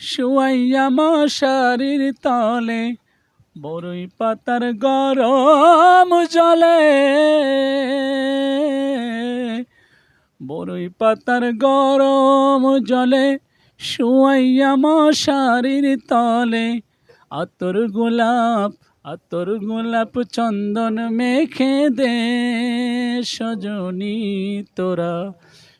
শুয়াইয়া মশারির তলে বড়ই পাতার গরম জলে। বড়ই পাতার গরম জলে, শুয়াইয়া মশারির তলে। আতর গোলাপ আতর গোলাপ চন্দন মেখে দে সজনী তোরা।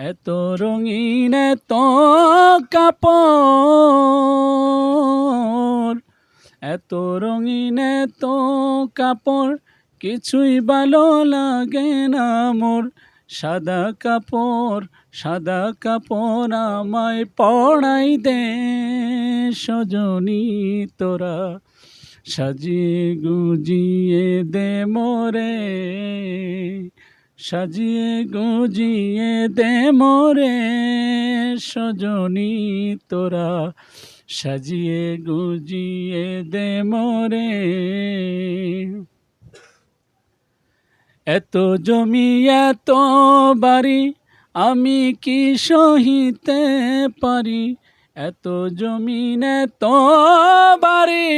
এত রঙিন, এত কাপড়। এত রঙিন, এত কাপড়, কিছুই ভালো লাগে না মোর। সাদা কাপড় সাদা কাপড় আমায় পড়াই দে সজনী তোরা। সাজিয়ে গুজিয়ে দে মোরে। সাজিয়ে গুজিয়ে দে মোরে সজনী তোরা। সাজিয়ে গুজিয়ে দে মোরে। এত জমি, এত বাড়ি, আমি কি সহিতে পারি? এত জমিন এত বাড়ি।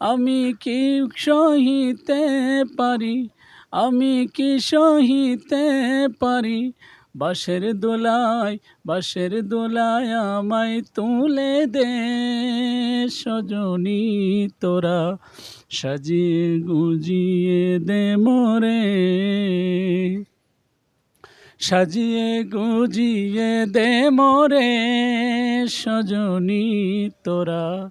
আমি কি সহিতে পারি? আমি কি সহিতে পারি? বাঁশের দোলায় বাঁশের দোলায় আমায় তুলে দে সজনী তোরা। সাজিয়ে গুজিয়ে দে মোরে। সাজিয়ে গুজিয়ে দে মোরে সজনী তোরা।